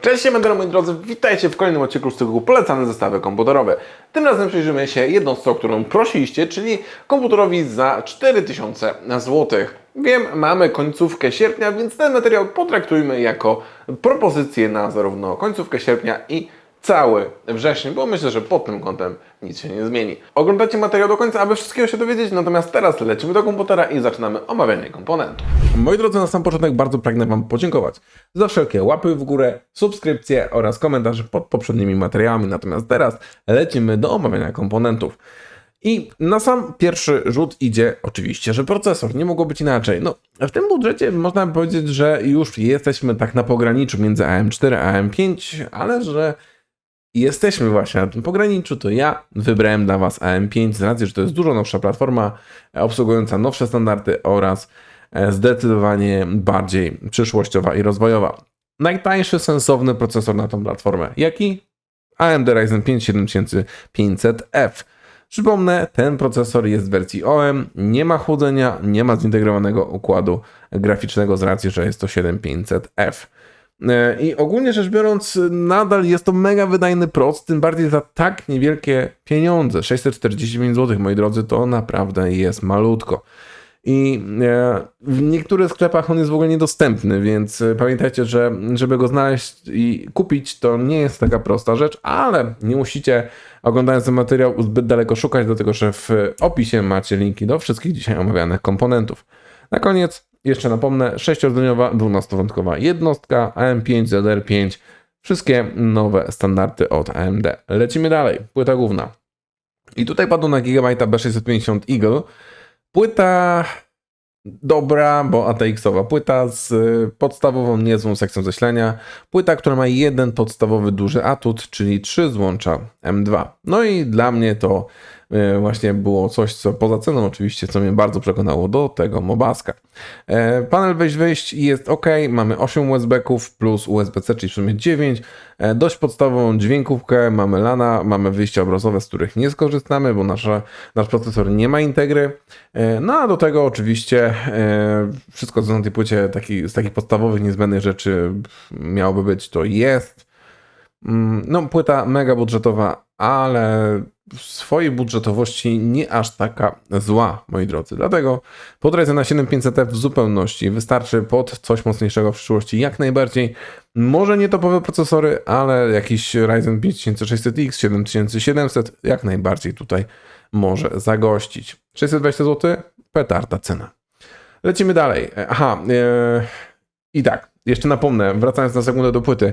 Cześć, siemandero moi drodzy, witajcie w kolejnym odcinku z cyklu Polecane zestawy komputerowe. Tym razem przyjrzymy się jednostce, o którą prosiliście, czyli komputerowi za 4000 zł. Wiem, mamy końcówkę sierpnia, więc ten materiał potraktujmy jako propozycję na zarówno końcówkę sierpnia i cały wrzesień, bo myślę, że pod tym kątem nic się nie zmieni. Oglądajcie materiał do końca, aby wszystkiego się dowiedzieć, natomiast teraz lecimy do komputera i zaczynamy omawianie komponentów. Moi drodzy, na sam początek bardzo pragnę Wam podziękować za wszelkie łapy w górę, subskrypcje oraz komentarze pod poprzednimi materiałami. Natomiast teraz lecimy do omawiania komponentów. I na sam pierwszy rzut idzie oczywiście, że procesor. Nie mogło być inaczej. No, w tym budżecie można powiedzieć, że już jesteśmy tak na pograniczu między AM4 a AM5, ale że jesteśmy właśnie na tym pograniczu, to ja wybrałem dla Was AM5 z racji, że to jest dużo nowsza platforma e, obsługująca nowsze standardy oraz e, zdecydowanie bardziej przyszłościowa i rozwojowa. Najtańszy sensowny procesor na tą platformę. Jaki? AMD Ryzen 5 7500F. Przypomnę, ten procesor jest w wersji OM, nie ma chłodzenia, nie ma zintegrowanego układu graficznego z racji, że jest to 7500F. E, I ogólnie rzecz biorąc, nadal jest to mega wydajny proc, tym bardziej za tak niewielkie pieniądze. 649 zł, moi drodzy, to naprawdę jest malutko. I e, w niektórych sklepach on jest w ogóle niedostępny, więc e, pamiętajcie, że żeby go znaleźć i kupić, to nie jest taka prosta rzecz, ale nie musicie oglądając ten materiał zbyt daleko szukać, dlatego że w opisie macie linki do wszystkich dzisiaj omawianych komponentów. Na koniec jeszcze napomnę, 6-rdzeniowa, 12-wątkowa jednostka, AM5, ZR5, wszystkie nowe standardy od AMD. Lecimy dalej, płyta główna. I tutaj padło na Gigabyte B650 Eagle. Płyta dobra, bo ATX-owa płyta z podstawową niezłą sekcją zasilania. Płyta, która ma jeden podstawowy duży atut, czyli trzy złącza M2. No i dla mnie to właśnie było coś, co poza ceną oczywiście, co mnie bardzo przekonało do tego Mobaska. E, Panel wejść-wyjść jest ok, mamy 8 USB-ków plus USB-C, czyli w sumie 9. E, Dość podstawową dźwiękówkę, mamy LANa, mamy wyjścia obrazowe, z których nie skorzystamy, bo nasza, nasz procesor nie ma integry. E, No a do tego oczywiście e, wszystko co na tej płycie taki, z takich podstawowych, niezbędnych rzeczy miałoby być, to jest. Mm, No, płyta mega budżetowa, ale w swojej budżetowości nie aż taka zła, moi drodzy. Dlatego pod Ryzena 7500F w zupełności wystarczy pod coś mocniejszego w przyszłości jak najbardziej. Może nie topowe procesory, ale jakiś Ryzen 5600X, 7700 jak najbardziej tutaj może zagościć. 620 zł, petarda cena. Lecimy dalej. Aha, e, i tak, jeszcze napomnę, wracając na sekundę do płyty.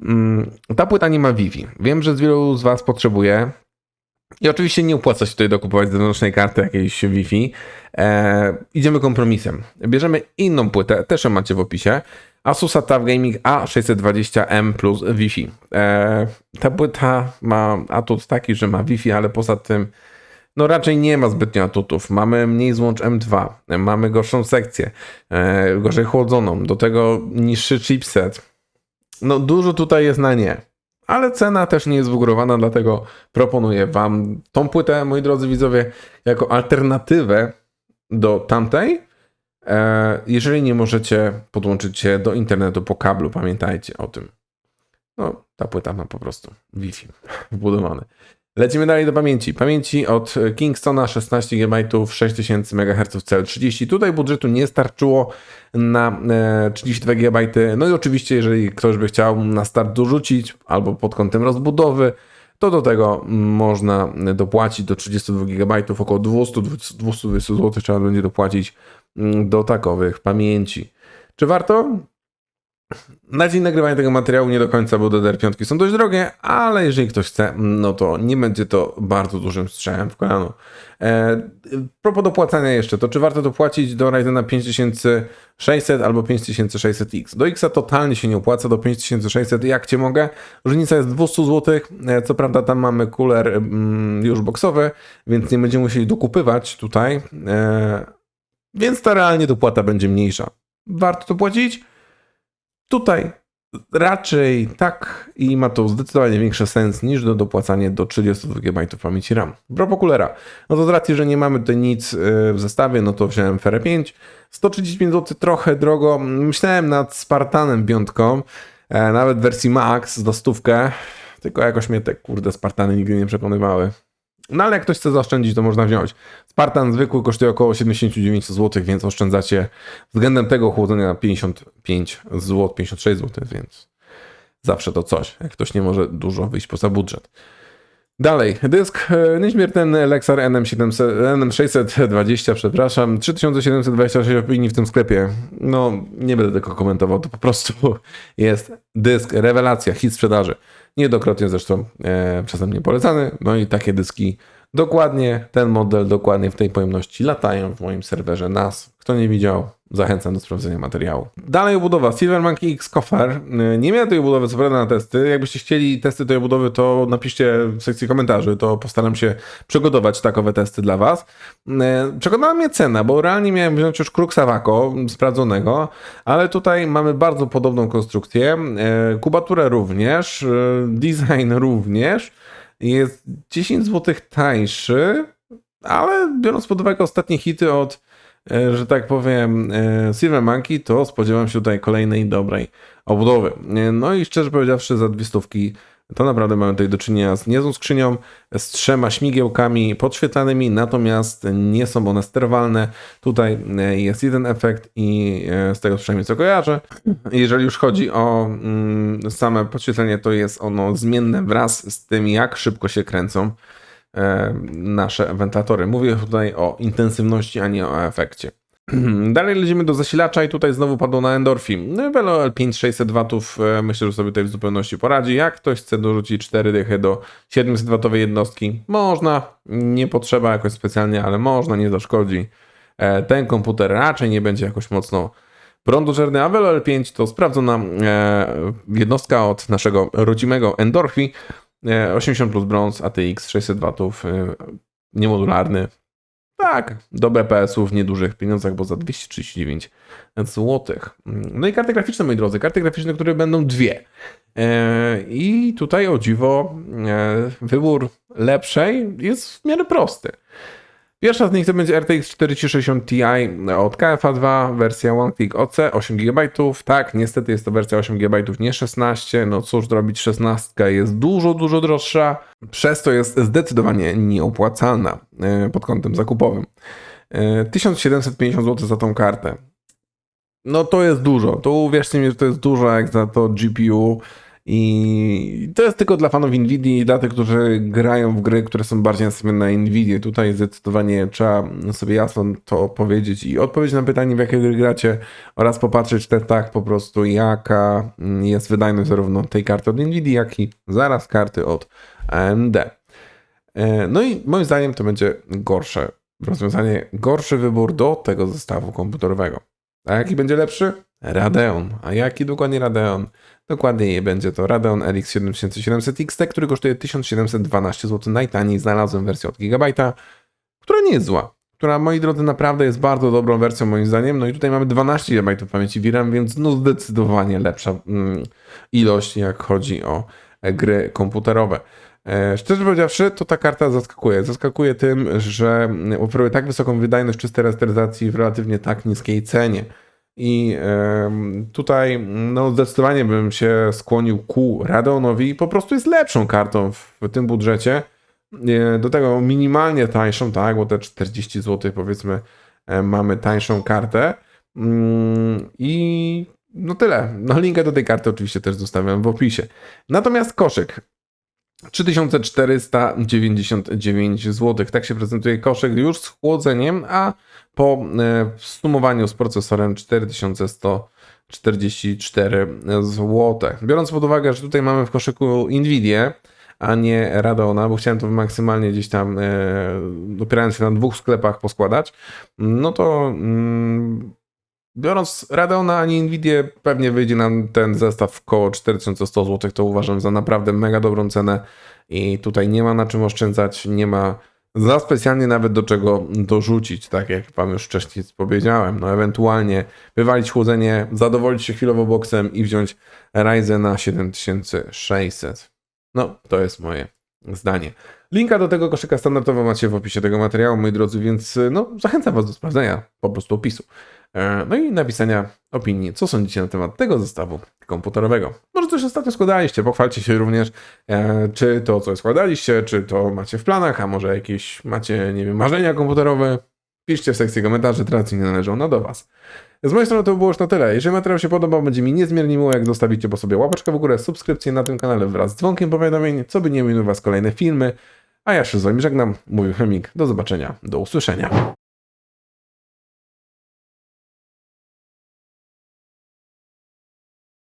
Mm, Ta płyta nie ma Wi-Fi. Wiem, że z wielu z Was potrzebuje. I oczywiście nie opłaca się tutaj dokupować zewnętrznej karty jakiejś Wi-Fi. E, idziemy kompromisem. Bierzemy inną płytę, też ją macie w opisie. Asusa TUF Gaming A620M plus Wi-Fi. E, ta płyta ma atut taki, że ma Wi-Fi, ale poza tym no raczej nie ma zbytnio atutów. Mamy mniej złącz M2, mamy gorszą sekcję, e, gorzej chłodzoną, do tego niższy chipset. No dużo tutaj jest na nie. Ale cena też nie jest wygórowana, dlatego proponuję Wam tą płytę, moi drodzy widzowie, jako alternatywę do tamtej. E, jeżeli nie możecie podłączyć się do internetu po kablu, pamiętajcie o tym. No, ta płyta ma po prostu Wi-Fi wbudowany. Lecimy dalej do pamięci. Pamięci od Kingstona 16 GB 6000 MHz CL30. Tutaj budżetu nie starczyło na e, 32 GB. No i oczywiście, jeżeli ktoś by chciał na start dorzucić albo pod kątem rozbudowy, to do tego można dopłacić do 32 GB, około 200, 220 zł trzeba będzie dopłacić mm, do takowych pamięci. Czy warto? Na dzień nagrywania tego materiału nie do końca, bo DDR5 są dość drogie, ale jeżeli ktoś chce, no to nie będzie to bardzo dużym strzałem w kolano. E, propos dopłacania jeszcze, to czy warto dopłacić do Ryzena 5600 albo 5600X? Do X totalnie się nie opłaca, do 5600 jak cię mogę. Różnica jest 200 zł, e, co prawda tam mamy cooler mm, już boxowy, więc nie będziemy musieli dokupywać tutaj, e, więc ta realnie dopłata będzie mniejsza. Warto to płacić? Tutaj raczej tak i ma to zdecydowanie większy sens niż do dopłacanie do 32 GB pamięci RAM. Propos kulera. No to z racji, że nie mamy tutaj nic y, w zestawie, no to wziąłem FR5. 135 zł trochę drogo. Myślałem nad Spartanem piątką, E, nawet w wersji Max za stówkę, tylko jakoś mnie te kurde Spartany nigdy nie przekonywały. No ale jak ktoś chce zaoszczędzić, to można wziąć. Spartan zwykły kosztuje około 79 zł, więc oszczędzacie względem tego chłodzenia 55 zł, 56 zł, więc zawsze to coś, jak ktoś nie może dużo wyjść poza budżet. Dalej, dysk e, nieśmiertelny Lexar NM700, NM620, przepraszam, 3726 opinii w tym sklepie. No, nie będę tego komentował, to po prostu jest dysk, rewelacja, hit sprzedaży. Niedokrotnie zresztą e, przeze mnie polecany, no i takie dyski dokładnie, ten model dokładnie w tej pojemności latają w moim serwerze NAS. Kto nie widział, zachęcam do sprawdzenia materiału. Dalej obudowa Silver Monkey X Coffer. E, Nie miałem tej obudowy co prawda na testy. Jakbyście chcieli testy tej obudowy, to napiszcie w sekcji komentarzy, to postaram się przygotować takowe testy dla Was. E, Przekonała mnie cena, bo realnie miałem wziąć już Kruxa Waco sprawdzonego, ale tutaj mamy bardzo podobną konstrukcję. E, Kubaturę również, design również. Jest 10 zł tańszy, ale biorąc pod uwagę ostatnie hity od że tak powiem, e, Silver Monkey, to spodziewam się tutaj kolejnej dobrej obudowy. E, No i szczerze powiedziawszy, za dwie stówki to naprawdę mamy tutaj do czynienia z niezłą skrzynią, z trzema śmigiełkami podświetlanymi, natomiast nie są one sterowalne. Tutaj e, jest jeden efekt i e, z tego przynajmniej co kojarzę, jeżeli już chodzi o mm, same podświetlenie, to jest ono zmienne wraz z tym, jak szybko się kręcą e, nasze wentylatory. Mówię tutaj o intensywności, a nie o efekcie. Dalej lecimy do zasilacza i tutaj znowu padło na Endorphin. No, Velo L5 600 W e, myślę, że sobie tutaj w zupełności poradzi. Jak ktoś chce dorzucić 4 dychy do 700 W jednostki, można. Nie potrzeba jakoś specjalnie, ale można, nie zaszkodzi. E, Ten komputer raczej nie będzie jakoś mocno prądożerny, a Velo L5 to sprawdzona e, jednostka od naszego rodzimego Endorphi. E, 80 plus brąz, ATX 600 W, e, niemodularny. Tak, do BPS-ów w niedużych pieniądzach, bo za 239 zł. No i karty graficzne, moi drodzy. Karty graficzne, które będą dwie. E, I tutaj o dziwo e, wybór lepszej jest w miarę prosty. Pierwsza z nich to będzie RTX 4060 Ti od KFA2, wersja One OC, 8 GB. Tak, niestety jest to wersja 8 GB, nie 16. No cóż zrobić, 16 jest dużo, dużo droższa. Przez to jest zdecydowanie nieopłacalna e, pod kątem zakupowym. E, 1750 zł za tą kartę. No to jest dużo. To uwierzcie mi, że to jest dużo jak za to GPU. I to jest tylko dla fanów Nvidia i dla tych, którzy grają w gry, które są bardziej nastawione na Nvidia. Tutaj zdecydowanie trzeba sobie jasno to powiedzieć i odpowiedzieć na pytanie, w jakie gry gracie oraz popatrzeć też tak po prostu, jaka jest wydajność zarówno tej karty od Nvidia, jak i zaraz karty od AMD. E, No i moim zdaniem to będzie gorsze rozwiązanie, gorszy wybór do tego zestawu komputerowego. A jaki będzie lepszy? Radeon. A jaki dokładnie Radeon? Dokładnie będzie to Radeon RX 7700 XT, który kosztuje 1712 zł. Najtaniej znalazłem wersję od Gigabajta, która nie jest zła. Która, moi drodzy, naprawdę jest bardzo dobrą wersją moim zdaniem. No i tutaj mamy 12 GB pamięci VRAM, więc no zdecydowanie lepsza mm, ilość, jak chodzi o e, gry komputerowe. E, Szczerze powiedziawszy, to ta karta zaskakuje. Zaskakuje tym, że oferuje tak wysoką wydajność czystej rasteryzacji w relatywnie tak niskiej cenie. I tutaj no, zdecydowanie bym się skłonił ku Radeonowi. Po prostu jest lepszą kartą w, tym budżecie. Do tego minimalnie tańszą, tak, bo te 40 zł powiedzmy mamy tańszą kartę. Mm, I no tyle. No linkę do tej karty oczywiście też zostawiam w opisie. Natomiast koszyk. 3499 zł. Tak się prezentuje koszyk już z chłodzeniem, a po e, sumowaniu z procesorem 4144 zł. Biorąc pod uwagę, że tutaj mamy w koszyku Nvidia, a nie Radeona, bo chciałem to maksymalnie gdzieś tam, e, opierając się na dwóch sklepach, poskładać, no to mm, biorąc Radeona, a nie Nvidia, pewnie wyjdzie nam ten zestaw około 4100 zł. To uważam za naprawdę mega dobrą cenę i tutaj nie ma na czym oszczędzać, nie ma za specjalnie nawet do czego dorzucić, tak jak Wam już wcześniej powiedziałem. No ewentualnie wywalić chłodzenie, zadowolić się chwilowo boksem i wziąć Ryzena 7600. No, to jest moje zdanie. Linka do tego koszyka standardowo macie w opisie tego materiału, moi drodzy, więc no, zachęcam Was do sprawdzenia po prostu opisu. E, No i napisania opinii, co sądzicie na temat tego zestawu komputerowego. Może coś ostatnio składaliście, pochwalcie się również, e, czy to, co składaliście, czy to macie w planach, a może jakieś macie, nie wiem, marzenia komputerowe. Piszcie w sekcji komentarzy, teraz nie należą na do Was. Z mojej strony to było już na tyle. Jeżeli materiał się podobał, będzie mi niezmiernie miło, jak zostawicie po sobie łapeczkę w górę, subskrypcję na tym kanale wraz z dzwonkiem powiadomień, co by nie minął Was kolejne filmy. A ja się z Wami żegnam. Mówił Chemik. Do zobaczenia. Do usłyszenia.